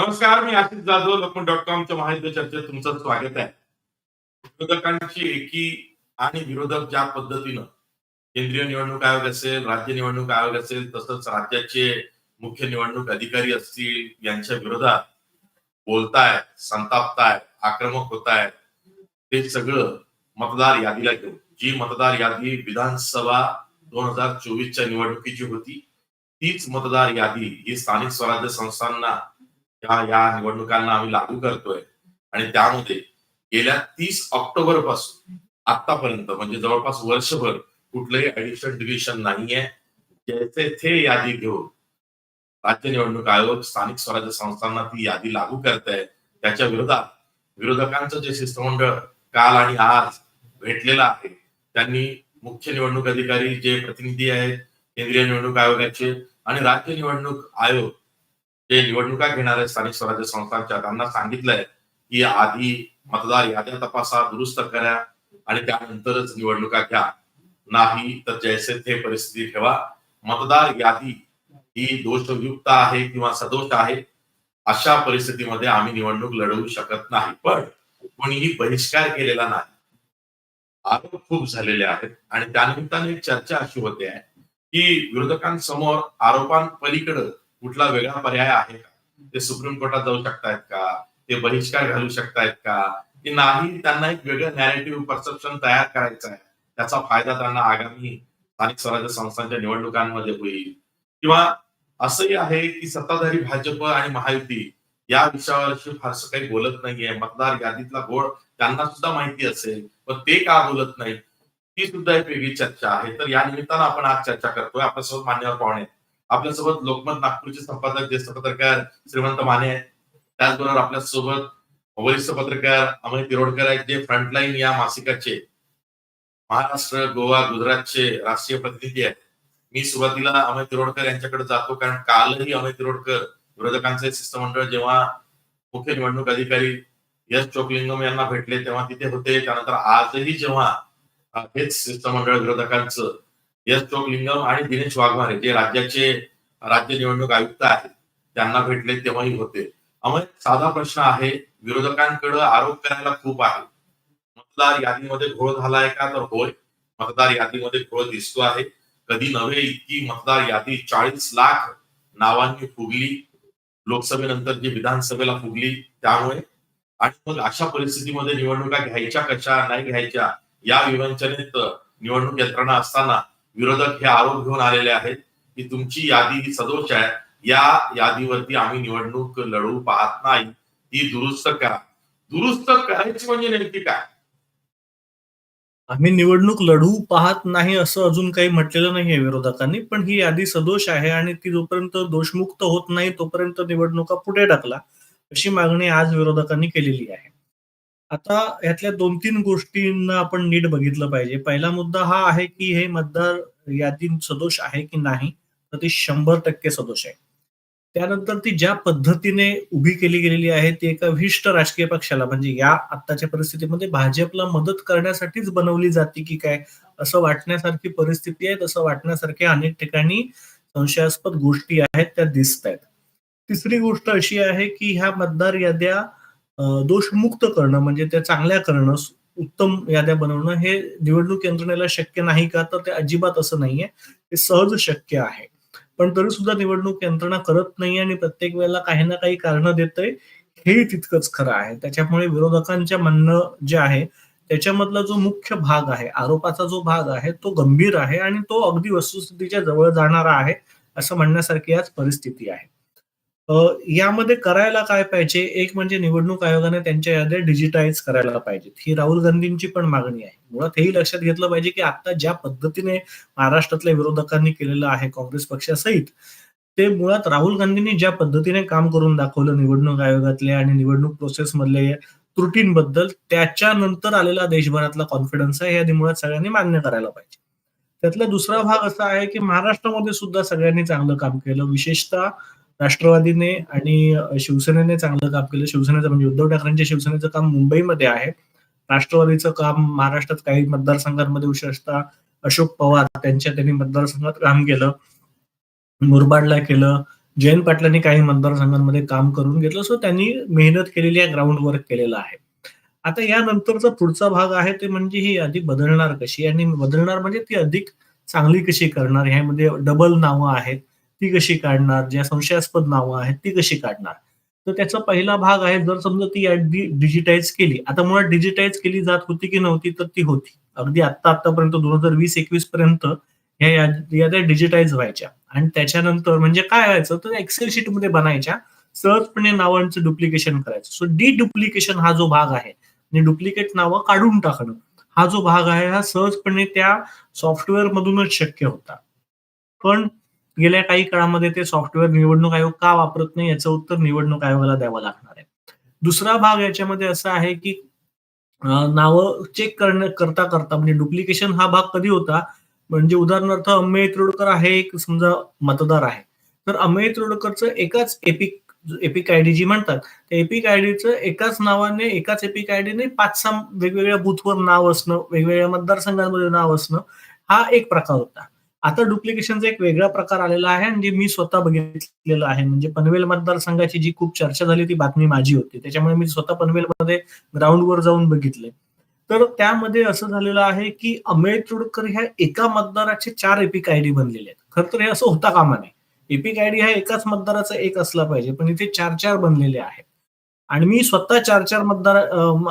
नमस्कार मी आशिष जाधव लोकमत डॉट कॉमच्या महायुद्ध चर्चेत तुमचं स्वागत आहे. विरोधकांची एकी आणि विरोधक ज्या पद्धतीनं केंद्रीय निवडणूक आयोग असेल राज्य निवडणूक आयोग असेल तसंच राज्याचे मुख्य निवडणूक अधिकारी असतील यांच्या विरोधात बोलताय संतापताय आक्रमक होत आहेत ते सगळं मतदार यादीला घेऊन जी मतदार यादी विधानसभा दोन हजार चोवीसच्या निवडणुकीची होती तीच मतदार यादी ही स्थानिक स्वराज्य संस्थांना या या निवडणुकांना आम्ही लागू करतोय. आणि त्यामध्ये गेल्या तीस ऑक्टोबरपासून आतापर्यंत म्हणजे जवळपास वर्षभर कुठलंही ऍडिशनल डिव्हिशन नाहीये. ज्याचे ते यादी घेऊन राज्य निवडणूक आयोग स्थानिक स्वराज्य संस्थांना ती यादी लागू करत आहे त्याच्या विरोधात विरोधकांचं जे शिष्टमंडळ काल आणि आज भेटलेलं आहे त्यांनी मुख्य निवडणूक अधिकारी जे प्रतिनिधी आहेत केंद्रीय निवडणूक आयोगाचे आणि राज्य निवडणूक आयोग जे निवडणुका घेणारे स्थानिक स्वराज्य संस्थांच्या त्यांना सांगितलंय की आधी मतदार याद्या तपासा दुरुस्त करा आणि त्यानंतरच निवडणुका घ्या. नाही तर जैसे ते परिस्थिती ठेवा. मतदार यादी ही दोषयुक्त आहे किंवा सदोष आहे अशा परिस्थितीमध्ये आम्ही निवडणूक लढवू शकत नाही. पण कोणीही बहिष्कार केलेला नाही. आरोप खूप झालेले आहेत आणि त्यानिमित्ताने एक चर्चा अशी होते आहे की विरोधकांसमोर आरोपांपलीकडं कुठला वेगळा पर्याय आहे का? ते सुप्रीम कोर्टात जाऊ शकतायत का? ते बहिष्कार घालू शकतायत का? की नाही त्यांना एक वेगळं नॅरेटिव्ह परसेप्शन तयार करायचं आहे. त्याचा फायदा त्यांना आगामी स्थानिक स्वराज्य संस्थांच्या निवडणुकांमध्ये होईल. किंवा असंही आहे की सत्ताधारी भाजप आणि महायुती या विषयावरशी फारसं काही बोलत नाहीये. मतदार यादीतला गोळ त्यांना सुद्धा माहिती असेल पण ते का बोलत नाही ती सुद्धा एक वेगळी चर्चा आहे. तर या निमित्तानं आपण आज चर्चा करतोय. आपल्यासोबत मान्यवर पाहुणे आहेत. आपल्यासोबत लोकमत नागपूरचे संपादक ज्येष्ठ पत्रकार श्रीमंत माने आहेत. त्याचबरोबर आपल्यासोबत वरिष्ठ पत्रकार अमय तिरोडकर आहेत जे फ्रंटलाईन या मासिकाचे महाराष्ट्र गोवा गुजरातचे राष्ट्रीय प्रतिनिधी आहेत. मी सुरुवातीला अमय तिरोडकर यांच्याकडे जातो कारण कालही अमय तिरोडकर विरोधकांचे शिष्टमंडळ जेव्हा मुख्य निवडणूक अधिकारी यश चोकलिंगम यांना भेटले तेव्हा तिथे होते. त्यानंतर आजही जेव्हा हेच शिष्टमंडळ विरोधकांचं यश चोकलिंगम आणि दिनेश वाघमारे जे राज्याचे राज्य निवडणूक आयुक्त आहेत त्यांना भेटले तेव्हाही होते. अमय साधा प्रश्न आहे विरोधकांकडे आरोप करायला खूप आहे. मतदार यादीमध्ये घोळ झालाय का? तर होय. मतदार यादीमध्ये घोळ दिसतो आहे. कधी नव्हे इतकी मतदार यादी. चाळीस लाख नावांनी फुगली. लोकसभेनंतर जी विधानसभेला फुगली त्यामुळे. आणि मग अशा परिस्थितीमध्ये निवडणुका घ्यायच्या कशा नाही घ्यायच्या या विवंचनेत निवडणूक यंत्रणा असताना विरोधक हे आरोप घेऊन आलेले आहेत की तुमची यादी ही सदोष आहे. या यादीवरती आम्ही निवडणूक लढवू पाहत नाही. ती दुरुस्त करा. दुरुस्त करायची म्हणजे नेमकी काय? आम्ही निवडणूक लढवू पाहत नाही असं अजून काही म्हटलेलं नाहीये विरोधकांनी पण ही यादी सदोष आहे आणि ती जोपर्यंत दोषमुक्त होत नाही तोपर्यंत निवडणुका पुढे टाकला अशी मागणी आज विरोधकांनी केलेली आहे. आता यातल्या दोन तीन गोष्टींना आपण नीट बघितलं पाहिजे. पहिला मुद्दा हा आहे की हे मतदार यादी सदोष आहे की नाही? तर ती शंभर टक्के सदोष आहे. त्यानंतर ती ज्या पद्धतीने उभी केली गेलेली आहे ती एका विशिष्ट राजकीय पक्षाला म्हणजे या आत्ताच्या परिस्थितीमध्ये भाजपला मदत करण्यासाठीच बनवली जाते की काय? असं वाटण्यासारखी परिस्थिती आहे तसं वाटण्यासारख्या अनेक ठिकाणी संशयास्पद गोष्टी आहेत त्या दिसत आहेत तिसरी गोष्ट अशी आहे की ह्या मतदार याद्या दोषमुक्त करणं म्हणजे त्या चांगल्या करणं उत्तम याद्या बनवणं हे निवडणूक यंत्रणेला शक्य नाही का? तर ते अजिबात असं नाहीये. ते सहज शक्य आहे. पण तरी सुद्धा निवडणूक यंत्रणा करत नाही आणि प्रत्येक वेळेला काही ना काही कारण देतय हे तितकंच खरं आहे. त्याच्यामुळे विरोधकांच्या म्हणणं जे आहे त्याच्यामधला जो मुख्य भाग आहे आरोपाचा जो भाग आहे तो गंभीर आहे आणि तो अगदी वस्तुस्थितीच्या जवळ जाणारा आहे असं म्हणण्यासारखी आज परिस्थिती आहे. यामध्ये करायला काय पाहिजे? एक म्हणजे निवडणूक आयोगाने त्यांच्या याद्या डिजिटाईज करायला पाहिजेत. ही राहुल गांधींची पण मागणी आहे. मुळात हेही लक्षात घेतलं पाहिजे की आता ज्या पद्धतीने महाराष्ट्रातल्या विरोधकांनी केलेलं आहे काँग्रेस पक्षासहित ते मुळात राहुल गांधींनी ज्या पद्धतीने काम करून दाखवलं निवडणूक आयोगातल्या आणि निवडणूक प्रोसेस मधले त्रुटींबद्दल त्याच्यानंतर आलेला देशभरातला कॉन्फिडन्स आहे यादी मुळात सगळ्यांनी मान्य करायला पाहिजे. त्यातला दुसरा भाग असा आहे की महाराष्ट्रामध्ये सुद्धा सगळ्यांनी चांगलं काम केलं. विशेषतः राष्ट्रवादीने आणि शिवसेनेने चांगलं काम केलं. शिवसेनेचं म्हणजे उद्धव ठाकरेंच्या शिवसेनेचं काम मुंबईमध्ये आहे. राष्ट्रवादीचं काम महाराष्ट्रात काही मतदारसंघांमध्ये विशेषतः अशोक पवार त्यांच्या त्यांनी मतदारसंघात काम केलं. मुरबाडला केलं. जयंत पाटलांनी काही मतदारसंघांमध्ये काम करून घेतलं. सो त्यांनी मेहनत केलेली आहे ग्राउंड वर्क केलेलं आहे. आता यानंतरचा पुढचा भाग आहे ते म्हणजे ही अधिक बदलणार कशी? आणि बदलणार म्हणजे ती अधिक चांगली कशी करणार? ह्यामध्ये डबल नावं आहेत. ती कशी काढणार ज्या संशयास्पद नावं आहेत ती कशी काढणार? तर त्याचा पहिला भाग आहे जर समजा ती यादी डिजिटाईज केली आता मुळात डिजिटाईज केली जात होती की नव्हती तर ती होती. अगदी आत्ता आतापर्यंत दोन हजार वीस एकवीस पर्यंत ह्या याद्या डिजिटाईज व्हायच्या. आणि त्याच्यानंतर म्हणजे काय व्हायचं? तर एक्सेल शीटमध्ये बनायच्या सहजपणे नावांचं डुप्लिकेशन करायचं. सो डी डुप्लिकेशन हा जो भाग आहे म्हणजे डुप्लिकेट नावं काढून टाकणं हा जो भाग आहे हा सहजपणे त्या सॉफ्टवेअर मधूनच शक्य होता. पण गेल्या काही काळामध्ये ते सॉफ्टवेअर निवडणूक आयोग का वापरत नाही याचं उत्तर निवडणूक आयोगाला द्यावं लागणार आहे. दुसरा भाग याच्यामध्ये असा आहे की नावं चेक करण्या करता करता म्हणजे डुप्लिकेशन हा भाग कधी होता? म्हणजे उदाहरणार्थ अमेय तिरोडकर आहे एक समजा मतदार आहे. तर अमेय तिरोडकरचं एकाच एपिक एपिक आयडी जी म्हणतात. त्या एपिक आयडीचं एकाच नावाने एकाच एपिक आयडीने पाच सहा वेगवेगळ्या बूथवर नाव असणं वेगवेगळ्या मतदारसंघांमध्ये नाव असणं हा एक प्रकार होता. आता डुप्लिकेशनचा एक वेगळा प्रकार आलेला आहे आणि जे मी स्वतः बघितलेलं आहे. म्हणजे पनवेल मतदारसंघाची जी खूप चर्चा झाली ती बातमी माझी होती. त्याच्यामुळे मी स्वतः पनवेलमध्ये ग्राउंडवर जाऊन बघितले. तर त्यामध्ये असं झालेलं आहे की अमेय तुडकर ह्या एका मतदाराचे चार एपिक आयडी बनलेले आहेत. खरं तर हे असं होता कामा नये. एपिक आयडी हा एकाच मतदाराचा एक असला पाहिजे पण इथे चार चार बनलेले आहेत. आणि मी स्वतः चार चार मतदार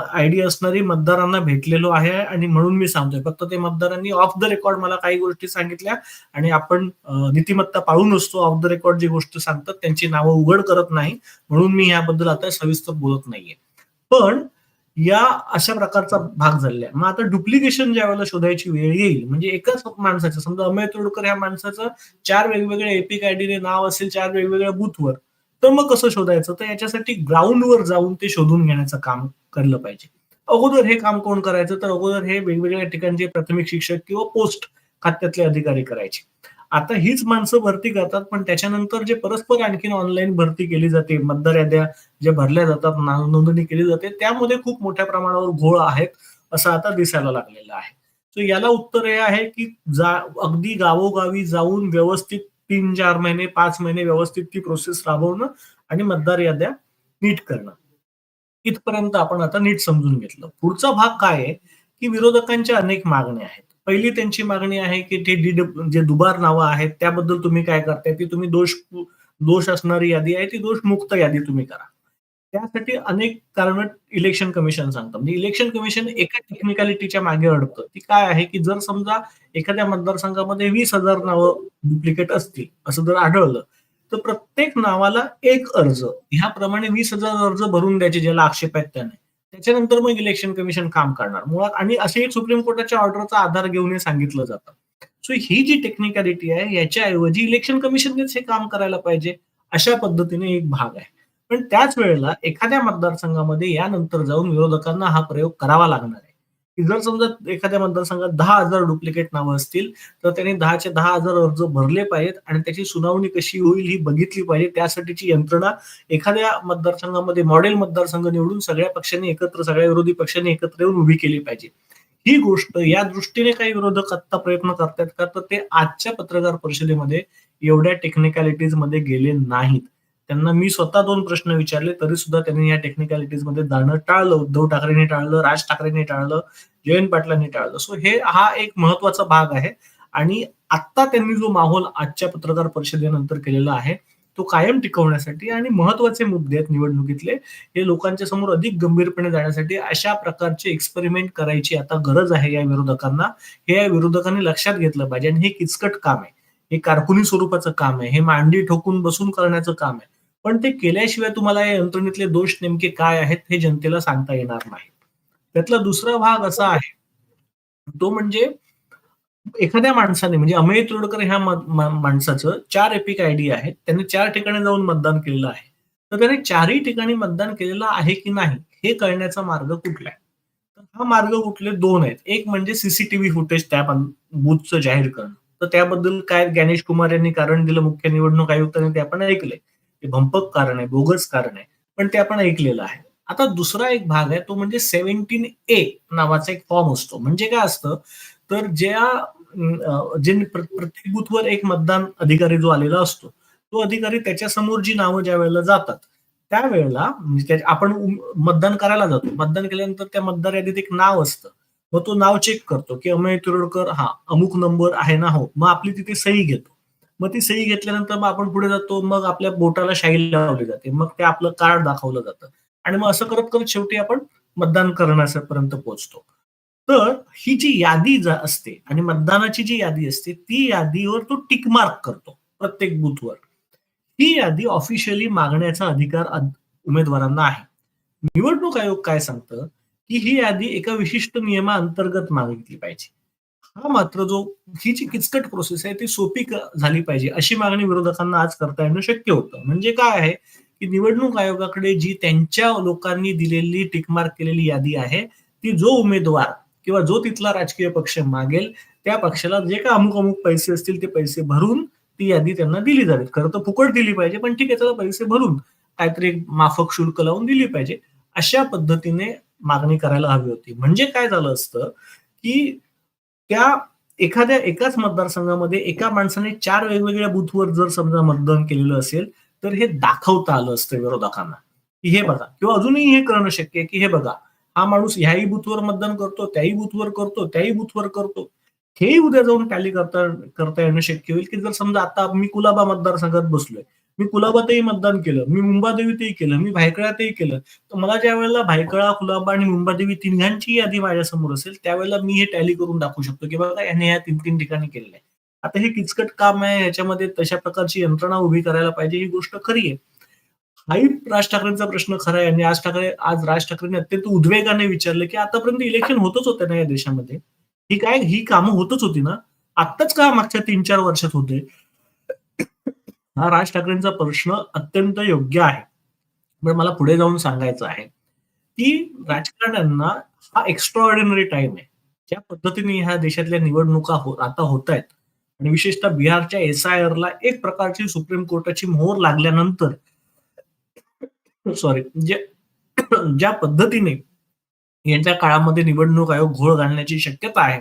आयडी असणारी मतदारांना भेटलेलो आहे आणि म्हणून मी सांगतोय. फक्त ते मतदारांनी ऑफ द रेकॉर्ड मला काही गोष्टी सांगितल्या आणि आपण नीतिमत्ता पाळून असतो. ऑफ द रेकॉर्ड जी गोष्ट सांगतात त्यांची नावं उघड करत नाही. म्हणून मी याबद्दल आता सविस्तर बोलत नाहीये. पण या अशा प्रकारचा भाग झालेला आहे. मग आता डुप्लिकेशन ज्या वेळेला शोधायची वेळ येईल म्हणजे एकाच माणसाचं समजा अमय तोडकर ह्या माणसाचं चार वेगवेगळ्या एपिक आयडीने नाव असेल चार वेगवेगळ्या बूथवर तर मग कसं शोधायचं? तर याच्यासाठी ग्राउंडवर जाऊन ते शोधून घेण्याचं काम करलं पाहिजे. अगोदर हे काम कोण करायचं? तर अगोदर हे वेगवेगळ्या ठिकाणचे प्राथमिक शिक्षक किंवा पोस्ट खात्यातले अधिकारी करायचे. आता हीच माणसं भरती करतात पण त्याच्यानंतर जे परस्पर आणखीन ऑनलाईन भरती केली जाते मतदार याद्या ज्या भरल्या जातात नाव नोंदणी केली जाते त्यामध्ये खूप मोठ्या प्रमाणावर घोळ आहेत असं आता दिसायला लागलेलं आहे. सो याला उत्तर हे आहे की जा अगदी गावोगावी जाऊन व्यवस्थित तीन चार महिने पाच महिने व्यवस्थित ती प्रोसेस राबवणं आणि मतदार याद्या नीट करणं. इथपर्यंत आपण आता नीट समजून घेतलं. पुढचा भाग काय आहे? की विरोधकांच्या अनेक मागण्या आहेत. पहिली त्यांची मागणी आहे की ते डी जे दुबार नावं आहेत त्याबद्दल तुम्ही काय करताय? ती तुम्ही दोष दोष असणारी यादी आहे ती दोषमुक्त यादी तुम्ही करा. त्यासाठी अनेक कारण इलेक्शन कमिशन सांगतं म्हणजे इलेक्शन कमिशन एका टेक्निकॅलिटीच्या मागे अडकतं. ती काय आहे की जर समजा एखाद्या मतदारसंघामध्ये वीस हजार नावं डुप्लिकेट असतील असं जर आढळलं तर प्रत्येक नावाला एक अर्ज. ह्याप्रमाणे वीस हजार अर्ज भरून द्यायचे ज्याला आक्षेप आहेत त्याने. त्याच्यानंतर मग इलेक्शन कमिशन काम करणार. मुळात आणि असे एक सुप्रीम कोर्टाच्या ऑर्डरचा आधार घेऊन हे सांगितलं जातं. सो ही जी टेक्निकॅलिटी आहे याच्याऐवजी इलेक्शन कमिशननेच हे काम करायला पाहिजे अशा पद्धतीने एक भाग आहे. पण त्याच वेळेला एखाद्या मतदारसंघामध्ये यानंतर जाऊन विरोधकांना हा प्रयोग करावा लागणार आहे. की जर समजा एखाद्या मतदारसंघात दहा हजार डुप्लिकेट नावं असतील तर त्यांनी दहाचे दहा हजार अर्ज भरले पाहिजेत आणि त्याची सुनावणी कशी होईल ही बघितली पाहिजे. त्यासाठीची यंत्रणा एखाद्या मतदारसंघामध्ये मॉडेल मतदारसंघ निवडून सगळ्या पक्षांनी एकत्र सगळ्या विरोधी पक्षांनी एकत्र येऊन उभी केली पाहिजे. ही गोष्ट या दृष्टीने काही विरोधक आता प्रयत्न करतात का? तर ते आजच्या पत्रकार परिषदेमध्ये एवढ्या टेक्निकॅलिटीजमध्ये गेले नाहीत. त्यांना मी स्वतः दोन प्रश्न विचारले तरी सुद्धा त्यांनी या टेक्निकॅलिटीजमध्ये जाणं टाळलं. उद्धव ठाकरेंनी टाळलं राज ठाकरेंनी टाळलं जयंत पाटलांनी टाळलं. सो हे हा एक महत्त्वाचा भाग आहे. आणि आता त्यांनी जो माहोल आजच्या पत्रकार परिषदेनंतर केलेला आहे तो कायम टिकवण्यासाठी आणि महत्त्वाचे मुद्दे आहेत निवडणुकीतले हे लोकांच्या समोर अधिक गंभीरपणे जाण्यासाठी अशा प्रकारचे एक्सपेरिमेंट करायची आता गरज आहे या विरोधकांना. हे या विरोधकांनी लक्षात घेतलं पाहिजे. आणि हे किचकट काम आहे. हे कारकुनी स्वरूपाचं काम आहे. हे मांडी ठोकून बसून करण्याचं काम आहे. पण ते केल्याशिवाय तुम्हाला या यंत्रणेतले दोष नेमके काय आहेत हे जनतेला सांगता येणार नाही. त्यातला दुसरा भाग असा आहे तो म्हणजे एखाद्या माणसाने म्हणजे अमेय तुरडकर ह्या माणसाचं चार एपिक आयडी आहेत. त्याने चार ठिकाणी जाऊन मतदान केलेलं आहे. तर त्याने चारही ठिकाणी मतदान केलेलं आहे की नाही हे कळण्याचा मार्ग कुठला आहे? तर हा मार्ग कुठले? दोन आहेत. एक म्हणजे सीसीटीव्ही फुटेज त्या बूथचं जाहीर करणं. तर त्याबद्दल काय ज्ञानेश कुमार यांनी कारण दिलं मुख्य निवडणूक आयुक्तांनी ते आपण ऐकलंय. ते भंपक कारण आहे बोगस कारण आहे पण ते आपण ऐकलेलं आहे. आता दुसरा एक भाग आहे तो म्हणजे सेव्हन्टीन ए नावाचा एक फॉर्म असतो. म्हणजे काय असतं? तर ज्या जे प्रत्येक बुथवर एक मतदान अधिकारी जो आलेला असतो तो अधिकारी त्याच्यासमोर जी नावं ज्या वेळेला जातात त्यावेळेला म्हणजे आपण मतदान करायला जातो. मतदान केल्यानंतर त्या मतदार यादीत एक नाव असतं. मग तो नाव चेक करतो की अमय तिरोडकर हा अमुक नंबर आहे ना हो. मग आपली तिथे सही घेतो. मग ती सही घेतल्यानंतर मग आपण पुढे जातो मग आपल्या बोटाला शाई लावली जाते. मग ते आपलं कार्ड दाखवलं जातं. आणि मग असं करत करत शेवटी आपण मतदान करण्यापर्यंत पोहोचतो. तर ही जी यादी असते आणि मतदानाची जी यादी असते ती यादीवर तो टिक मार्क करतो प्रत्येक बूथवर. ही यादी ऑफिशियली मागण्याचा अधिकार उमेदवारांना आहे. निवडणूक आयोग काय सांगतं? की ही यादी एका विशिष्ट नियमाअंतर्गत मागितली पाहिजे. हा मात्र जो ही जी किचकट प्रोसेस आहे ती सोपी झाली पाहिजे अशी मागणी विरोधकांना आज करता येणं शक्य होतं. म्हणजे काय आहे की निवडणूक आयोगाकडे जी त्यांच्या लोकांनी दिलेली टिकमार्क केलेली यादी आहे ती जो उमेदवार किंवा जो तिथला राजकीय पक्ष मागेल त्या पक्षाला जे काय अमुक अमुक पैसे असतील ते पैसे भरून ती यादी त्यांना दिली जावी. खरं तर फुकट दिली पाहिजे पण ठीक आहे त्याला पैसे भरून काहीतरी माफक शुल्क लावून दिली पाहिजे. अशा पद्धतीने मागणी करायला हवी होती. म्हणजे काय झालं असतं की त्या एखाद्या एकाच मतदारसंघामध्ये एका माणसाने चार वेगवेगळ्या बूथवर जर समजा मतदान केलेलं असेल तर हे दाखवता आलं असतं विरोधकांना. की हे बघा. किंवा अजूनही हे करणं शक्य आहे की हे बघा. हा माणूस ह्याही बूथवर मतदान करतो त्याही बूथवर करतो त्याही बूथवर करतो. हेही उद्या जाऊन टॅली करता करता येणं शक्य होईल की जर समजा आता मी कुलाबा मतदारसंघात बसलोय. मी कुलाबातही मतदान केलं मी मुंबादेवीतही केलं मी भायकळातही केलं. तर मला ज्या वेळेला भायकळा कुलाबा आणि मुंबादेवी तिघांची यादी माझ्यासमोर असेल त्यावेळेला मी हे टॅली करून दाखवू शकतो की बघा याने या तीन तीन ठिकाणी केलेलं आहे. आता हे किचकट काम आहे याच्यामध्ये तशा प्रकारची यंत्रणा उभी करायला पाहिजे ही गोष्ट खरी आहे. हाही राज ठाकरेंचा प्रश्न खरा आहे आणि आज ठाकरे आज राज ठाकरेंनी अत्यंत उद्वेगाने विचारलं की आतापर्यंत इलेक्शन होतच होते ना या देशामध्ये. ही काय ही कामं होतच होती ना? आत्ताच का मागच्या तीन चार वर्षात होते? हा राज ठाकरेंचा प्रश्न अत्यंत योग्य आहे. पण मला पुढे जाऊन सांगायचं आहे. की राजकारण्यांना हा एक्स्ट्रा ऑर्डिनरी टाइम आहे. ज्या पद्धतीने ह्या देशातल्या निवडणुका हो आता होत आहेत आणि विशेषतः बिहारच्या एस आय ला एक प्रकारची सुप्रीम कोर्टाची मोहर लागल्यानंतर सॉरी जे म्हणजे ज्या पद्धतीने यांच्या काळामध्ये निवडणूक आयोग घोळ घालण्याची शक्यता आहे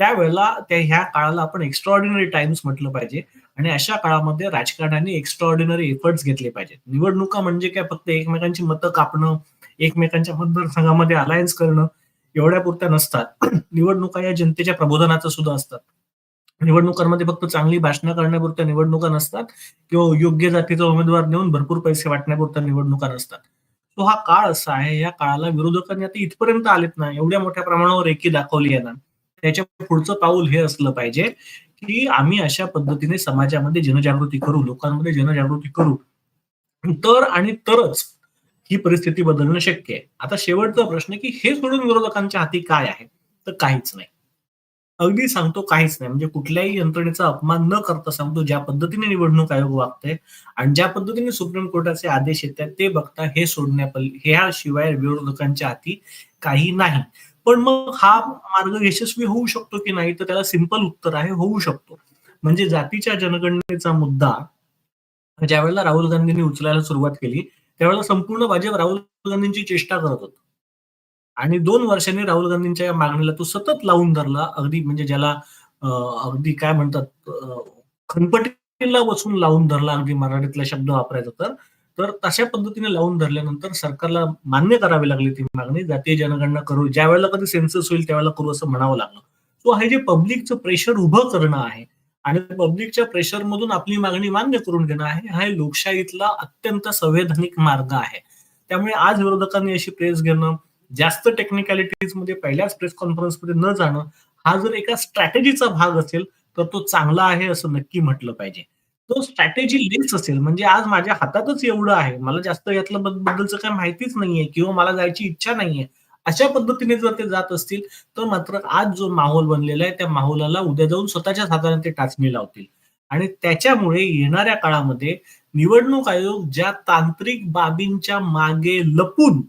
त्यावेळेला त्या ह्या काळाला आपण एक्स्ट्रा ऑर्डिनरी टाइम्स म्हटलं पाहिजे. आणि अशा काळामध्ये राजकारणाने एक्स्ट्रा ऑर्डिनरी एफर्ट्स घेतले पाहिजेत. निवडणुका म्हणजे काय? फक्त एकमेकांची मतं कापणं एकमेकांच्या मतदारसंघामध्ये अलायन्स करणं एवढ्या पुरत्या नसतात. निवडणुका या जनतेच्या प्रबोधनाचं सुद्धा असतात. निवडणुकांमध्ये फक्त चांगली भाषणं करण्यापुरत्या निवडणुका नसतात किंवा योग्य जातीचा उमेदवार नेऊन भरपूर पैसे वाटण्यापुरत्या निवडणुका नसतात. तो हा काळ असा आहे या काळाला विरोधकांनी आता इथपर्यंत आलेत ना एवढ्या मोठ्या प्रमाणावर एकी दाखवली आहे ना त्याच्या पुढचं पाऊल हे असलं पाहिजे. की आम्ही अशा पद्धतीने समाजामध्ये जनजागृती करू लोकांमध्ये जनजागृती करू. तर आणि तरच ही परिस्थिती बदलणं शक्य आहे. आता शेवटचा प्रश्न की हे सोडून विरोधकांच्या हाती काय आहे? तर काहीच नाही. अगदी सांगतो काहीच नाही. म्हणजे कुठल्याही यंत्रणेचा अपमान न करता सांगतो ज्या पद्धतीने निवडणूक आयोग वागतंय आणि ज्या पद्धतीने सुप्रीम कोर्टाचे आदेश येतात ते बघता हे सोडण्यापल ह्या शिवाय विरोधकांच्या हाती काही नाही. पण मग हा मार्ग यशस्वी होऊ शकतो की नाही तर त्याला सिंपल उत्तर आहे होऊ शकतो. म्हणजे जातीच्या जनगणनेचा मुद्दा ज्यावेळेला राहुल गांधींनी उचलायला सुरुवात केली त्यावेळेला संपूर्ण भाजप राहुल गांधींची चेष्टा करत होत. आणि दोन वर्षांनी राहुल गांधींच्या या मागणीला तो सतत लावून धरला अगदी म्हणजे ज्याला अगदी काय म्हणतात खनपटीला बसून लावून धरला अगदी मराठीतला शब्द वापरायचा तर. तर तशा पद्धतीने लावून धरल्यानंतर सरकारला मान्य करावी लागली ती मागणी. जातीय जनगणना करू ज्या वेळेला कधी सेन्सस होईल त्यावेळेला करू असं म्हणावं लागलं. सो हे जे पब्लिकचं प्रेशर उभं करणं आहे आणि पब्लिकच्या प्रेशर मधून आपली मागणी मान्य करून घेणं आहे हा लोकशाहीतला अत्यंत संवैधानिक मार्ग आहे. त्यामुळे आज विरोधकांनी अशी प्रेस घेणं जास्त टेक्निकॅलिटीजमध्ये पहिल्याच प्रेस कॉन्फरन्समध्ये न जाणं हा जर एका स्ट्रॅटेजीचा भाग असेल तर तो चांगला आहे असं नक्की म्हटलं पाहिजे. तो स्ट्रॅटेजी लेस असेल. म्हणजे आज माझ्या हातातच एवढं आहे. मला जास्त यातलं बद्दलचं काही माहितीच नाहीये किंवा मला जायची इच्छा नाहीये. अशा पद्धतीने जर ते जात असतील तर मात्र आज जो माहोल बनलेला आहे त्या माहोलाला उद्या जाऊन स्वतःच्याच हाताने ते टाचणी लावतील. आणि त्याच्यामुळे येणाऱ्या काळामध्ये निवडणूक आयोग ज्या तांत्रिक बाबींच्या मागे लपून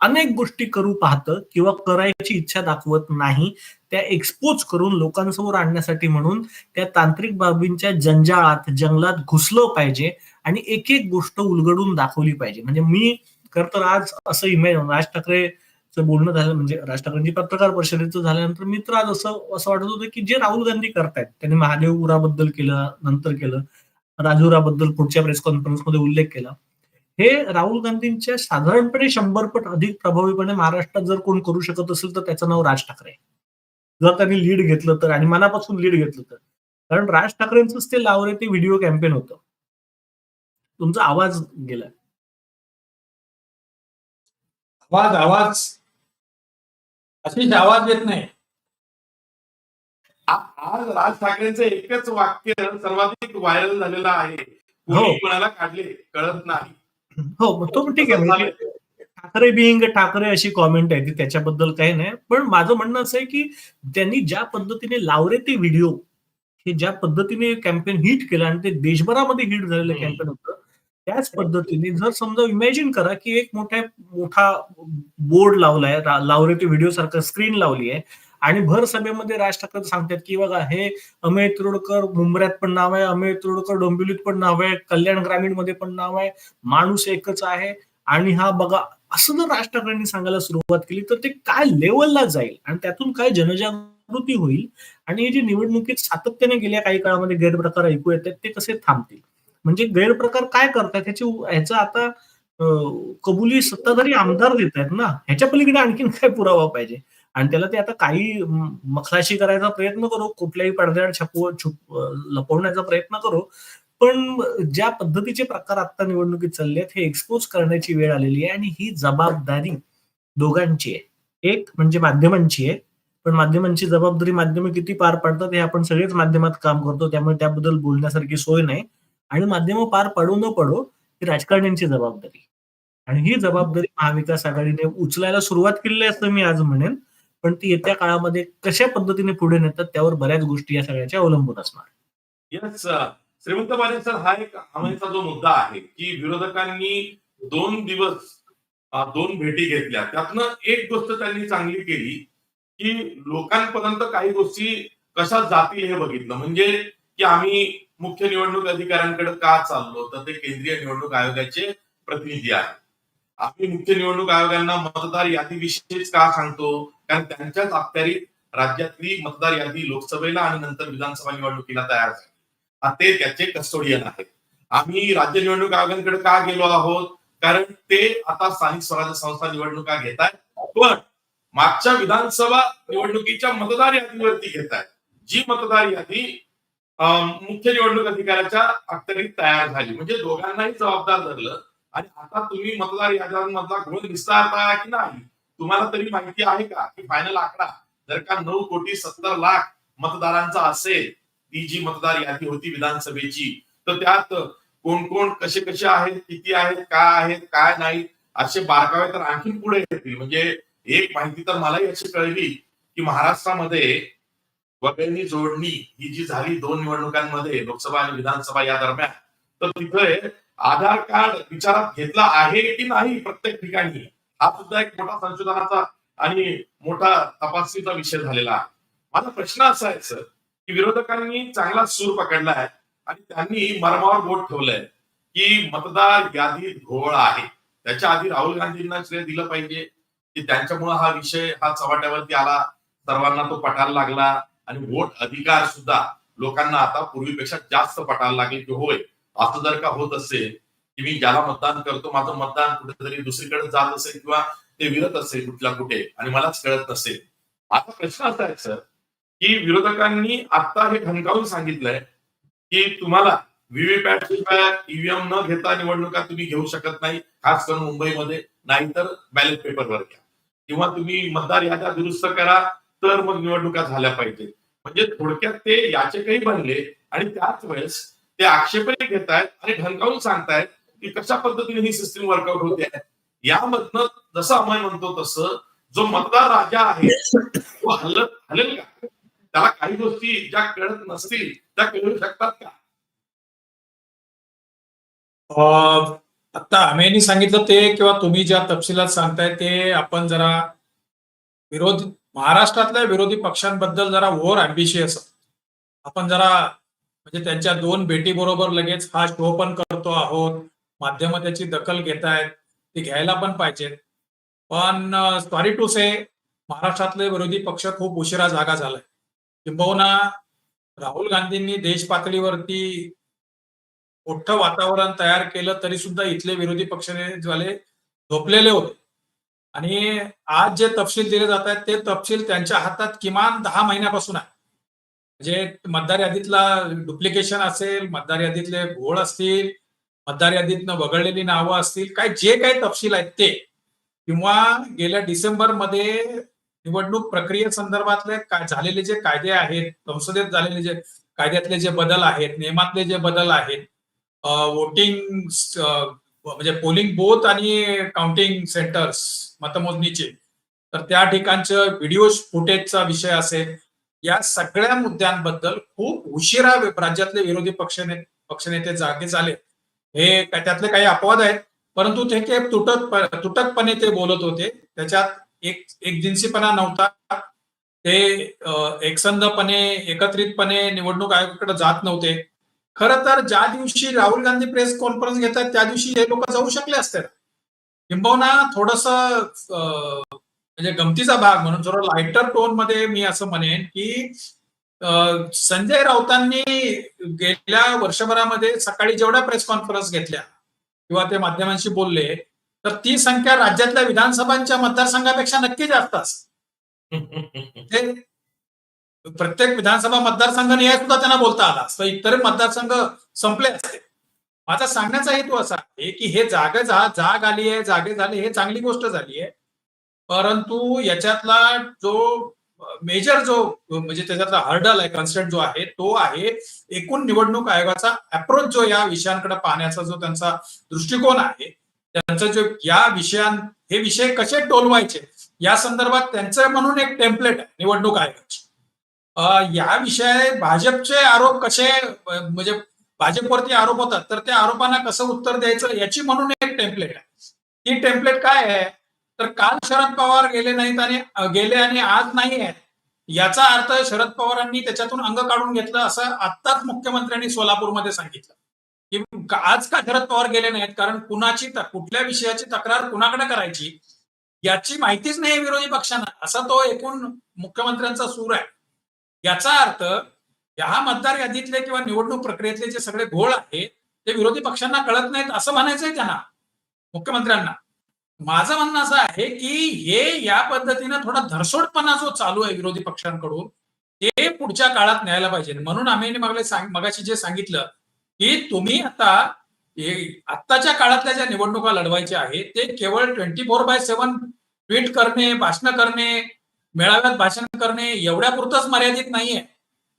अनेक गोष्टी करू पाहतं किंवा करायची इच्छा दाखवत नाही त्या एक्सपोज करून लोकांसमोर आणण्यासाठी म्हणून त्या तांत्रिक बाबींच्या जंजाळात जंगलात घुसलं पाहिजे आणि एक एक गोष्ट उलगडून दाखवली पाहिजे. म्हणजे मी खर तर आज असं इमेज राज ठाकरेचं बोलणं झालं म्हणजे राज ठाकरेंची पत्रकार परिषदेचं झाल्यानंतर मित्र आज असं असं वाटत होतं की जे राहुल गांधी करतायत त्यांनी महादेवपुराबद्दल केलं नंतर केलं राजुराबद्दल पुढच्या प्रेस कॉन्फरन्समध्ये उल्लेख केला. हे राहुल गांधींच्या साधारणपणे शंभर पट अधिक प्रभावीपणे महाराष्ट्रात जर कोण करू शकत असेल तर त्याचं नाव राज ठाकरे. जर त्यांनी लीड घेतलं तर आणि मनापासून लीड घेतलं तर. कारण राज ठाकरेंचंच ते लावरे ते व्हिडिओ कॅम्पेन होतं. तुमचा आवाज गेला आवाज आवाज. अशीच आवाज येत नाही. आज राज ठाकरेंचं एकच वाक्य सर्वाधिक व्हायरल झालेलं आहे. हो. कोणी कोणाला काढले कळत नाही. हो मग तो पण ठीक आहे म्हणजे ठाकरे बिईंग ठाकरे अशी कॉमेंट आहे ती त्याच्याबद्दल काही नाही पण माझं म्हणणं असं आहे की त्यांनी ज्या पद्धतीने लावरे ते व्हिडिओ हे ज्या पद्धतीने कॅम्पेन हिट केलं आणि ते देशभरामध्ये हिट झालेलं. कॅम्पेन होतं त्याच पद्धतीने जर समजा इमॅजिन करा की एक मोठ्या मोठा बोर्ड लावलाय लावरे ते व्हिडिओ सारखं स्क्रीन लावली आहे आणि भर सभेमध्ये राज ठाकरे सांगतात की बघा हे अमेय तिरोडकर मुंबऱ्यात पण नाव आहे अमेय तिरोडकर डोंबिवलीत पण नाव आहे कल्याण ग्रामीणमध्ये पण नाव आहे माणूस एकच आहे. आणि हा बघा असं जर राज ठाकरेंनी सांगायला सुरुवात केली तर ते काय लेवलला जाईल? आणि त्यातून काय जनजागृती होईल? आणि हे जे निवडणुकीत सातत्याने गेल्या काही काळामध्ये गैरप्रकार ऐकू येतात ते कसे थांबतील? म्हणजे गैरप्रकार काय करतात ह्याची ह्याचा आता कबुली सत्ताधारी आमदार देत आहेत ना? ह्याच्या पलीकडे आणखीन काय पुरावा पाहिजे? आणि त्याला ते आता काही मखलाशी करायचा प्रयत्न करू कुठल्याही पडद्यावर छपव छुप लपवण्याचा प्रयत्न करू. पण ज्या पद्धतीचे प्रकार आता निवडणुकीत चालले आहेत हे एक्सपोज करण्याची वेळ आलेली आहे आणि ही जबाबदारी दोघांची आहे. एक म्हणजे माध्यमांची आहे. पण माध्यमांची जबाबदारी माध्यमं किती पार पाडतात हे आपण सगळेच माध्यमात काम करतो त्यामुळे त्याबद्दल बोलण्यासारखी सोय नाही. आणि माध्यमं पार पाडू न पडो ही राजकारण्यांची जबाबदारी आणि ही जबाबदारी महाविकास आघाडीने उचलायला सुरुवात केलेली असं मी आज म्हणेन. पण ती येत्या काळामध्ये कशा पद्धतीने पुढे नेतात त्यावर बऱ्याच गोष्टी या सगळ्याच्या अवलंबून असणार. येस uh, श्रीमंत पाटील सर हा एक आमचा जो मुद्दा आहे की विरोधकांनी दोन दिवस दोन भेटी घेतल्या. त्यातनं एक गोष्ट त्यांनी चांगली केली की लोकांपर्यंत काही गोष्टी कशा जातील हे बघितलं. म्हणजे की आम्ही मुख्य निवडणूक अधिकाऱ्यांकडे का चाललो? तर ते केंद्रीय निवडणूक आयोगाचे प्रतिनिधी आहेत. आम्ही मुख्य निवडणूक आयोगांना मतदार यादीविषयीच का सांगतो? कारण त्यांच्याच अखत्यारीत राज्यातली मतदार यादी लोकसभेला आणि नंतर विधानसभा निवडणुकीला तयार झाली. ते त्याचे कस्टोडियन आहेत. आम्ही राज्य निवडणूक आयोगांकडे का गेलो आहोत? कारण ते आता स्थानिक स्वराज्य संस्था निवडणुका घेत आहेत पण मागच्या विधानसभा निवडणुकीच्या मतदार यादीवरती घेत आहेत जी मतदार यादी मुख्य निवडणूक अधिकाऱ्याच्या अखत्यारीत तयार झाली. म्हणजे दोघांनाही जबाबदार धरलं. आणि आता तुम्ही मतदार याद्यांमधला घोळ विस्तारता की नाही तुम्हाला तरी माहिती आहे का? की फायनल आकडा जर का नऊ कोटी सत्तर लाख मतदारांचा असेल ती जी मतदार यादी होती विधानसभेची तर त्यात कोण कोण कसे कसे आहेत किती आहेत काय आहेत काय नाही असे बारकावे तर आणखीन पुढे येतील. म्हणजे एक माहिती तर मलाही अशी कळली की महाराष्ट्रामध्ये वगैरे जोडणी ही जी झाली दोन निवडणुकांमध्ये लोकसभा आणि विधानसभा या दरम्यान तर तिथे आधार कार्ड विचारात घेतला आहे की नाही प्रत्येक ठिकाणी? हा सुद्धा एक मोठा संशोधनाचा आणि मोठा तपासणीचा विषय झालेला आहे. माझा प्रश्न असा आहे सर की विरोधकांनी चांगला सूर पकडला आहे आणि त्यांनी मरमावर बोट ठेवलंय की मतदार यादीत घोळ आहे. त्याच्या आधी राहुल गांधींना श्रेय दिलं पाहिजे की त्यांच्यामुळे हा विषय हा चव्हाट्यावरती आला सर्वांना तो पटायला लागला आणि वोट अधिकार सुद्धा लोकांना आता पूर्वीपेक्षा जास्त पटायला लागेल की होय. असं जर का होत असेल की मी ज्याला मतदान करतो माझं मतदान कुठेतरी दुसरीकडे जात असेल किंवा ते विरत असेल कुठल्या कुठे आणि मलाच कळत नसेल. आता प्रश्न असा आहे सर की विरोधकांनी आता हे खणकावून सांगितलंय की तुम्हाला व्हीव्हीपॅट शिवाय ईव्हीएम न घेता निवडणुका तुम्ही घेऊ शकत नाही खास करून मुंबईमध्ये नाहीतर बॅलेट पेपरवर घ्या. किंवा तुम्ही मतदार याद्या दुरुस्त करा तर मग निवडणुका झाल्या पाहिजेत. म्हणजे थोडक्यात ते याचेकही बनले आणि त्याच वेळेस ते आक्षेपही घेत आहेत आणि ढंकावून सांगतायत की कशा पद्धतीने ही सिस्टीम वर्कआउट होते. आहे यामधनं जसं आम्ही म्हणतो तसं जो मतदार राजा आहे तो हलत हलेल का? त्याला काही गोष्टी ज्या कळत नसतील त्या कळू शकतात का? आता आम्ही सांगितलं ते किंवा तुम्ही ज्या तपशिलात सांगताय ते आपण जरा विरोधी महाराष्ट्रातल्या विरोधी पक्षांबद्दल जरा ओव्हर अँबिशियस आपण जरा म्हणजे त्यांच्या दोन भेटी बरोबर लगेच हा शो पण करतो आहोत. माध्यम त्याची दखल घेत आहेत ती घ्यायला पण पाहिजेत. पण सॉरी टू से महाराष्ट्रातले विरोधी पक्ष खूप उशिरा जागा झालाय. किंबहुना राहुल गांधींनी देश पातळीवरती मोठं वातावरण तयार केलं तरी सुद्धा इथले विरोधी पक्षाने झोपलेले होते. आणि आज जे तपशील दिले जात आहेत ते तपशील त्यांच्या हातात किमान दहा महिन्यापासून आहे. म्हणजे मतदार यादीतला डुप्लिकेशन असेल मतदार यादीतले घोळ असतील मतदार यादीतनं वगळलेली नावं असतील काय जे काही तपशील आहेत ते. किंवा गेल्या डिसेंबरमध्ये निवडणूक प्रक्रियेसंदर्भातले काय झालेले जे कायदे आहेत संसदेत झालेले जे कायद्यातले जे बदल आहेत नियमातले जे बदल आहेत वोटिंग म्हणजे पोलिंग बोथ आणि काउंटिंग सेंटर्स मतमोजणीचे. तर त्या ठिकाणचं व्हिडिओ फुटेजचा विषय असेल या सगळ्या मुद्द्यांबद्दल खूप उशिरा राज्यातले विरोधी पक्षने पक्षनेते जागे झाले. हे त्यातले काही अपवाद आहेत परंतु ते काही तुटक तुटकपणे ते बोलत होते. त्याच्यात एक एक जिन्सीपणा नव्हता. ते एकसंधपणे एकत्रितपणे निवडणूक आयोगाकडे जात नव्हते. खरं तर ज्या दिवशी राहुल गांधी प्रेस कॉन्फरन्स घेतात त्या दिवशी हे लोक जाऊ शकले असते. किंबहुना थोडस म्हणजे गमतीचा भाग म्हणून जरा लायटर टोनमध्ये मी असं म्हणेन की संजय राऊतांनी गेल्या वर्षभरामध्ये सकाळी जेवढ्या प्रेस कॉन्फरन्स घेतल्या किंवा ते माध्यमांशी बोलले तर ती संख्या राज्यातल्या विधानसभांच्या मतदारसंघापेक्षा नक्की जास्त असते. म्हणजे प्रत्येक विधानसभा मतदारसंघ निहाय सुद्धा त्यांना बोलता आला असतं. इतर मतदारसंघ संपले असते. माझा सांगण्याचा हेतू असा आहे की हे जाग जा जाग आली आहे जागे झाले हे चांगली गोष्ट झाली आहे परंतु याच्यातला जो मेजर जो म्हणजे त्याच्यातला हर्डल आहे कन्सेंट जो आहे तो आहे एकूण निवडणूक आयोगाचा अप्रोच जो या विषयांकडे पाहण्याचा जो त्यांचा दृष्टिकोन आहे त्यांचा जो या विषयां हे विषय कसे टोलवायचे या संदर्भात त्यांचं म्हणून एक टेम्पलेट आहे निवडणूक आयोगाची. या विषय भाजपचे आरोप कसे म्हणजे भाजपवरती आरोप होतात तर त्या आरोपांना कसं उत्तर द्यायचं याची म्हणून एक टेम्पलेट आहे. ती टेम्पलेट काय आहे? तर काल शरद पवार गेले नाहीत आणि गेले आणि आज नाही आहेत. याचा अर्थ शरद पवारांनी त्याच्यातून अंग काढून घेतलं असं आत्ताच मुख्यमंत्र्यांनी सोलापूरमध्ये सांगितलं. की आज का शरद पवार गेले नाहीत? कारण कुणाची कुठल्या विषयाची तक्रार कुणाकडे करायची? याची माहितीच नाही विरोधी पक्षांना. असा तो एकूण मुख्यमंत्र्यांचा सूर आहे. याचा अर्थ या मतदार यादीतले किंवा निवडणूक प्रक्रियेतले जे सगळे घोळ आहेत ते विरोधी पक्षांना कळत नाहीत असं म्हणायचंय त्यांना मुख्यमंत्र्यांना. माझं म्हणणं असं आहे की हे या पद्धतीनं थोडा धरसोडपणा जो चालू आहे विरोधी पक्षांकडून ते पुढच्या काळात न्यायला पाहिजे. म्हणून आम्ही मगले सांग मगाशी जे सांगितलं की तुम्ही आता आत्ताच्या काळातल्या ज्या निवडणुका लढवायच्या आहेत ते केवळ twenty four by seven tweet करणे भाषण करणे मेळाव्यात भाषण करणे एवढ्यापुरतच मर्यादित नाहीये.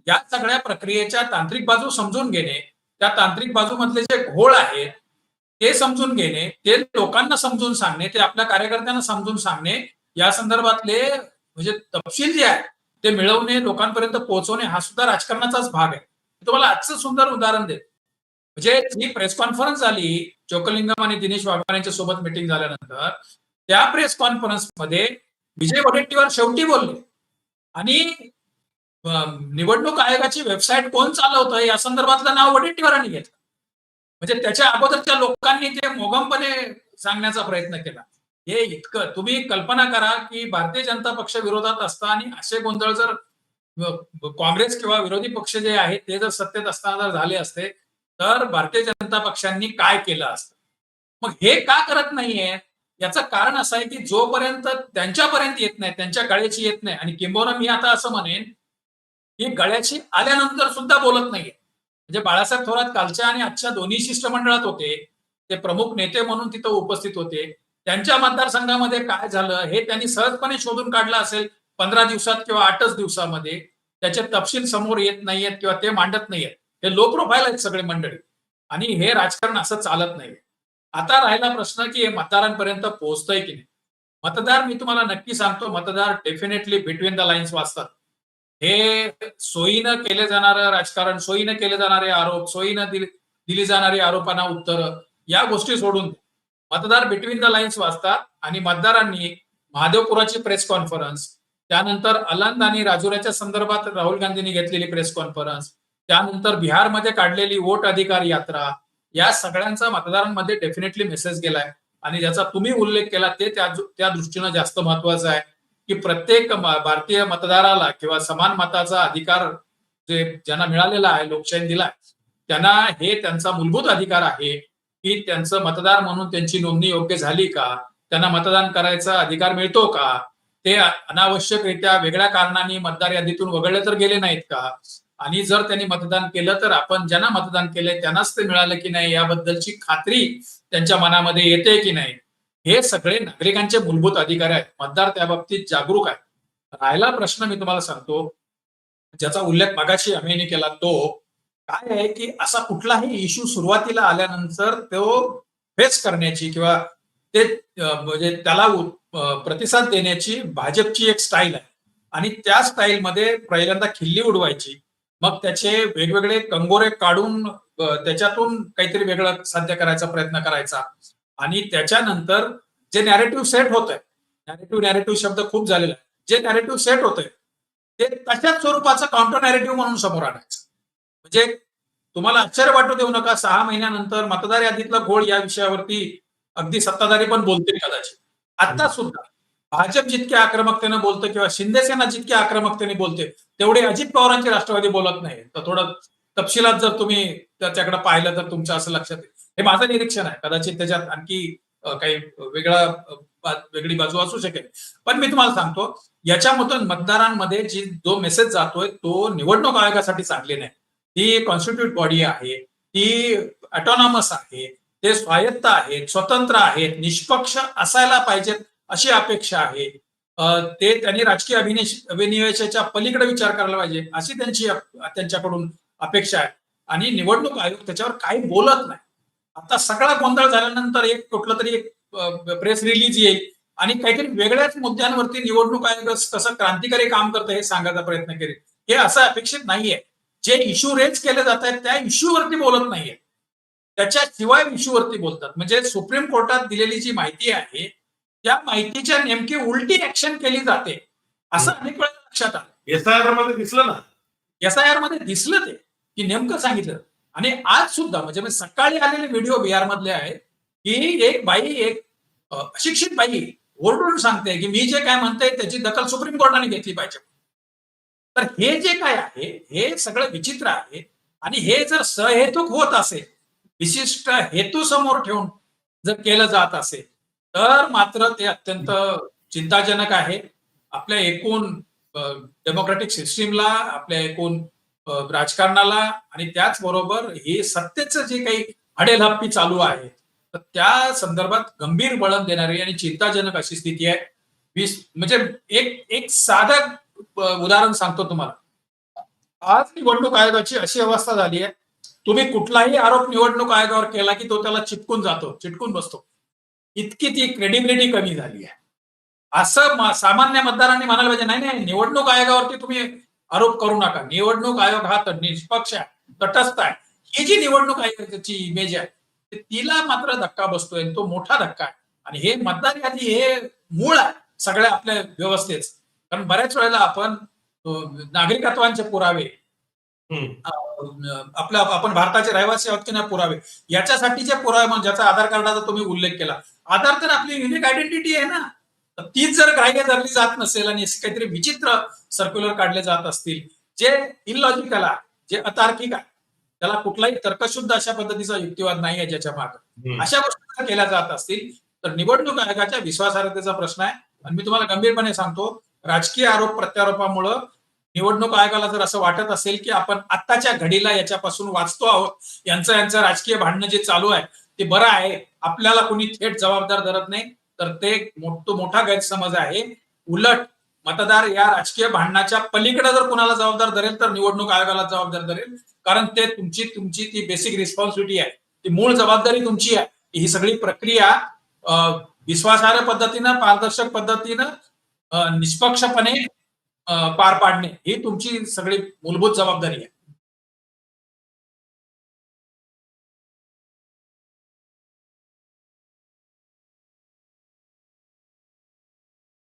या सगळ्या प्रक्रियेच्या तांत्रिक बाजू समजून घेणे त्या तांत्रिक बाजूमधले जे घोळ आहेत ते समजून घेणे ते लोकांना समजून सांगणे ते आपल्या कार्यकर्त्यांना समजून सांगणे या संदर्भातले म्हणजे तपशील जे आहे ते मिळवणे लोकांपर्यंत पोहोचवणे हा सुद्धा राजकारणाचाच भाग आहे. तुम्हाला आजचं सुंदर उदाहरण देत. म्हणजे जी प्रेस कॉन्फरन्स झाली चोकलिंगम आणि दिनेश वाघमारे यांच्या सोबत मिटिंग झाल्यानंतर त्या प्रेस कॉन्फरन्समध्ये विजय वडेट्टीवार शेवटी बोलले. आणि निवडणूक आयोगाची वेबसाईट कोण चालवतं या संदर्भातलं नाव वडेट्टीवारांनी घेतलं. म्हणजे त्याच्या अगोदरच्या लोकांनी ते मोगमपणे सांगण्याचा प्रयत्न केला. हे इतकं तुम्ही कल्पना करा की भारतीय जनता पक्ष विरोधात असता आणि असे गोंधळ जर काँग्रेस किंवा विरोधी पक्ष जे आहेत ते जर सत्तेत असताना जर झाले असते तर भारतीय जनता पक्षांनी काय केलं असतं? मग हे का करत नाहीये? याचं कारण असं आहे की जोपर्यंत त्यांच्यापर्यंत येत नाही त्यांच्या गळ्याची येत नाही आणि किंबहुना मी आता असं म्हणेन की गळ्याची आल्यानंतर सुद्धा बोलत नाहीये. म्हणजे बाळासाहेब थोरात कालच्या आणि आजच्या दोन्ही शिष्टमंडळात होते ते प्रमुख नेते म्हणून तिथं उपस्थित होते. त्यांच्या मतदारसंघामध्ये काय झालं हे त्यांनी सहजपणे शोधून काढलं असेल पंधरा दिवसात किंवा आठच दिवसामध्ये. त्याचे तपशील समोर येत नाहीयेत किंवा ते मांडत नाहीयेत. हे लो प्रोफाईल आहेत सगळे मंडळी. आणि हे राजकारण असं चालत नाही. आता राहिला प्रश्न की हे मतदारांपर्यंत पोहोचतंय की नाही? मतदार मी तुम्हाला नक्की सांगतो मतदार डेफिनेटली बिटवीन द लाईन्स वाचतात. हे सोयीनं केले जाणारं राजकारण सोयीनं केले जाणारे आरोप सोयीनं दिली दिली जाणारी आरोपांना उत्तर या गोष्टी सोडून मतदार बिटवीन द लाईन्स वाचतात आणि मतदारांनी महादेवपुराची प्रेस कॉन्फरन्स त्यानंतर अलंद आणि राजुराच्या संदर्भात राहुल गांधींनी घेतलेली प्रेस कॉन्फरन्स त्यानंतर बिहारमध्ये काढलेली वोट अधिकार यात्रा या सगळ्यांचा मतदारांमध्ये डेफिनेटली मेसेज गेलाय. आणि ज्याचा तुम्ही उल्लेख केला ते त्या त्या दृष्टीनं जास्त महत्वाचं आहे. की प्रत्येक भारतीय मतदाराला किंवा समान मताचा अधिकार जे ज्यांना मिळालेला आहे लोकशाही दिलाय त्यांना हे त्यांचा मूलभूत अधिकार आहे की त्यांचं मतदार म्हणून त्यांची नोंदणी योग्य झाली का? त्यांना मतदान करायचा अधिकार मिळतो का? ते अनावश्यकरित्या वेगळ्या कारणाने मतदार यादीतून वगळले तर गेले नाहीत का? आणि जर त्यांनी मतदान केलं तर आपण ज्यांना मतदान केलंय त्यांनाच ते मिळालं की नाही याबद्दलची खात्री त्यांच्या मनामध्ये येते की नाही? हे सगळे नागरिकांचे मूलभूत अधिकार आहेत. मतदार त्या बाबतीत जागरूक आहे राहिला प्रश्न मी तुम्हाला सांगतो. ज्याचा उल्लेख मागाशी अमेने केला तो काय आहे की असा कुठलाही इश्यू सुरुवातीला आल्यानंतर तो फेस करण्याची किंवा ते म्हणजे त्याला प्रतिसाद देण्याची भाजपची एक स्टाईल आहे. आणि त्या स्टाईलमध्ये पहिल्यांदा खिल्ली उडवायची. मग त्याचे वेगवेगळे कंगोरे काढून त्याच्यातून काहीतरी वेगळं साध्य करायचा प्रयत्न करायचा. आणि त्याच्यानंतर जे नॅरेटिव्ह सेट होत आहे नॅरेटिव्ह नॅरेटिव्ह शब्द खूप झालेला आहे जे नॅरेटिव्ह सेट होत आहे ते तशाच स्वरूपाचं काउंटर नॅरेटिव्ह म्हणून समोर आणायचं. म्हणजे तुम्हाला आश्चर्य वाटू देऊ नका सहा महिन्यानंतर मतदार यादीतला घोळ या विषयावरती अगदी सत्ताधारी पण बोलतील कदाचित. आता सुद्धा भाजप जितक्या आक्रमकतेने बोलतं किंवा शिंदेसेना जितक्या आक्रमकतेने बोलते तेवढे अजित पवारांची राष्ट्रवादी बोलत नाही तर थोडं तपशिलात जर तुम्ही त्याच्याकडे पाहिलं तर तुमच्या असं लक्षात येईल. हे माझं निरीक्षण आहे. कदाचित त्याच्यात आणखी काही वेगळा वेगळी बाजू असू शकेल. पण मी तुम्हाला सांगतो याच्यामधून मतदारांमध्ये जी जो मेसेज जातोय तो निवडणूक आयोगासाठी चांगली नाही. ती कॉन्स्टिट्यूट बॉडी आहे ती ऑटोनॉमस आहे ते स्वायत्त आहेत स्वतंत्र आहेत निष्पक्ष असायला पाहिजेत अशी अपेक्षा आहे. ते त्यांनी राजकीय अभिनिश अभिनिवेशाच्या पलीकडे विचार करायला पाहिजे अशी त्यांची त्यांच्याकडून अपेक्षा आहे. आणि निवडणूक आयोग त्याच्यावर काही बोलत नाही. आता सगळा गोंधळ झाल्यानंतर एक कुठलं तरी एक प्रेस रिलीज येईल. आणि काहीतरी वेगळ्याच मुद्द्यांवरती निवडणूक आयोग कसं क्रांतिकारी काम करतं हे सांगायचा प्रयत्न करेल हे असं अपेक्षित नाहीये. जे इश्यू रेज केले जात आहेत त्या इश्यूवरती बोलत नाहीये. त्याच्याशिवाय इश्यूवरती बोलतात. म्हणजे सुप्रीम कोर्टात दिलेली जी माहिती आहे त्या माहितीच्या नेमकी उलटी ऍक्शन केली जाते. असं अनेक वेळा लक्षात आलं. एसआयआरमध्ये दिसलं ना? एस आय आरमध्ये दिसलं ते की नेमकं सांगितलं. आणि आज सुद्धा म्हणजे मी सकाळी आलेले व्हिडिओ बिहार मधले आहेत की एक बाई एक अशिक्षित बाई ओरडून सांगते की मी जे काय म्हणते त्याची दखल सुप्रीम कोर्टाने घेतली पाहिजे. तर हे जे काय आहे हे सगळं विचित्र आहे आणि हे जर सहेतुक होत असेल विशिष्ट हेतू समोर ठेवून जर केलं जात असेल तर मात्र ते अत्यंत चिंताजनक आहे. आपल्या एकूण डेमोक्रेटिक सिस्टीमला आपल्या एकूण राजकारणाला आणि त्याचबरोबर हे सत्तेचं जे काही हडेलहप्पी चालू आहे तर त्या संदर्भात गंभीर वळण देणारी आणि चिंताजनक अशी स्थिती आहे. वीस म्हणजे एक एक साधं उदाहरण सांगतो तुम्हाला. आज निवडणूक आयोगाची अशी अवस्था झाली आहे. तुम्ही कुठलाही आरोप निवडणूक आयोगावर केला की तो त्याला चिटकून जातो चिटकून बसतो. इतकी ती क्रेडिबिलिटी कमी झाली आहे. असं सामान्य मतदारांनी म्हणायला पाहिजे नाही नाही निवडणूक आयोगावरती तुम्ही आरोप करू नका. निवडणूक आयोग हा त- निष्पक्ष आहे तटस्थ आहे. ही जी निवडणूक आयोगाची इमेज आहे तिला मात्र धक्का बसतोय तो मोठा धक्का आहे. आणि हे मतदार यादी हे मूळ आहे सगळ्या आपल्या व्यवस्थेच. कारण बऱ्याच वेळेला आपण नागरिकत्वांचे पुरावे आपल्या आपण भारताचे रहिवासी आहोत की नाही पुरावे याच्यासाठीचे पुरावे म्हणजे ज्याचा आधार कार्डाचा तुम्ही उल्लेख केला. आधार तर आपली युनिक आयडेंटिटी आहे ना. तर तीच जर ग्राह्य धरली जात नसेल आणि असे काहीतरी विचित्र सर्क्युलर काढले जात असतील जे इलॉजिकल आहे जे अतार्किक आहे त्याला कुठलाही तर्कशुद्ध अशा पद्धतीचा युक्तिवाद नाही आहे ज्याच्या मागे. अशा गोष्टी जर केल्या जात असतील तर निवडणूक आयोगाच्या विश्वासार्हतेचा प्रश्न आहे. आणि मी तुम्हाला गंभीरपणे सांगतो राजकीय आरोप प्रत्यारोपामुळं निवडणूक आयोगाला जर असं वाटत असेल की आपण आत्ताच्या घडीला याच्यापासून वाचतो आहोत यांचं यांचं राजकीय भांडणं जे चालू आहे ते बरं आहे. आपल्याला कोणी थेट जबाबदार धरत नाही. तर ते मो- तो मोठा गैरसमज आहे. उलट मतदार या राजकीय भांडणाच्या पलीकडे जर कोणाला जबाबदार धरेल तर निवडणूक आयोगाला जबाबदार धरेल. कारण ते तुमची तुमची ती बेसिक रिस्पॉन्सिबिलिटी आहे. ती मूळ जबाबदारी तुमची आहे. ही सगळी प्रक्रिया विश्वासार्ह पद्धतीनं पारदर्शक पद्धतीनं निष्पक्षपणे पार पाडणे ही तुमची सगळी मूलभूत जबाबदारी आहे.